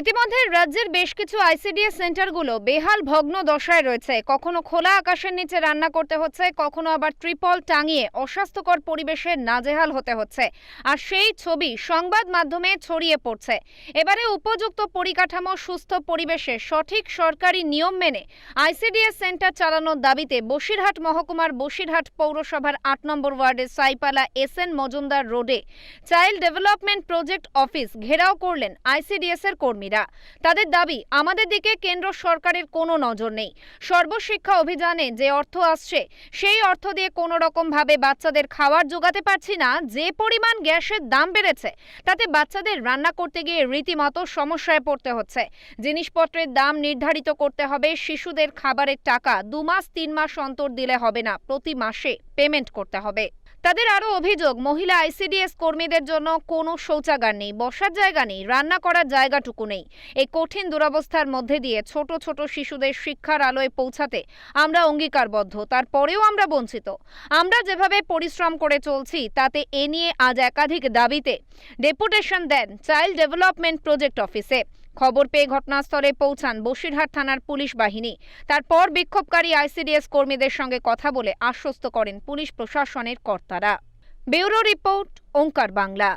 ইতিমধ্যে রাজ্যের বেশ কিছু আইসিডিএস সেন্টারগুলো বেহাল ভগ্ন দশায় রয়েছে। কখনো খোলা আকাশের নিচে রান্না করতে হচ্ছে, কখনো আবার ট্রিপল টাঙিয়ে অস্বাস্থ্যকর পরিবেশে নাজেহাল হতে হচ্ছে। আর সেই ছবি সংবাদ মাধ্যমে ছড়িয়ে পড়ছে। এবারে উপযুক্ত পরিকাঠামো, সুস্থ পরিবেশে সঠিক সরকারি নিয়ম মেনে আইসিডিএস সেন্টার চালানোর দাবিতে বসিরহাট মহকুমার বসিরহাট পৌরসভার আট নম্বর ওয়ার্ডের সাইপালা এস এন মজুমদার রোডে চাইল্ড ডেভেলপমেন্ট প্রজেক্ট অফিস ঘেরাও করলেন আইসিডিএস এর কর্মীরা তাদের দাবি, আমাদের দিকে কেন্দ্র সরকারের কোনো নজর নেই। সর্বশিক্ষা অভিযানে যে অর্থ আসছে, সেই অর্থ দিয়ে কোনো রকম ভাবে বাচ্চাদের খাবার জোগাতে পারছি না। যে পরিমাণ গ্যাসের দাম বেড়েছে, তাতে বাচ্চাদের রান্না করতে গিয়ে রীতিমতো সমস্যায় পড়তে হচ্ছে। জিনিসপত্রের দাম নির্ধারিত করতে হবে, শিশুদের খাবারের টাকা দু মাস, তিন মাস অন্তর দিলে হবে না। প্রতি মাসে পেমেন্ট করতে হবে। তাদের আরও অভিযোগ, মহিলা আইসিডিএস কর্মীদের জন্য কোনো শৌচাগার নেই, বসার জায়গা নেই, রান্না করার জায়গাটুকু নেই। এই কঠিন দুরবস্থার মধ্যে দিয়ে ছোট ছোট শিশুদের শিক্ষার আলোয় পৌঁছাতে আমরা অঙ্গীকারবদ্ধ, তারপরেও আমরা বঞ্চিত। আমরা যেভাবে পরিশ্রম করে চলছি, তাতে এ নিয়ে আজ একাধিক দাবিতে ডেপুটেশন দেন চাইল্ড ডেভেলপমেন্ট প্রজেক্ট অফিসে। খবর পেয়ে ঘটনাস্থলে পৌঁছান বসিরহাট থানার পুলিশ বাহিনী। তারপর বিক্ষোভকারী আইসিডিএস কর্মীদের সঙ্গে কথা বলে আশ্বস্ত করেন পুলিশ প্রশাসনের কর্তারা। Bureau report, Onkar Bangla.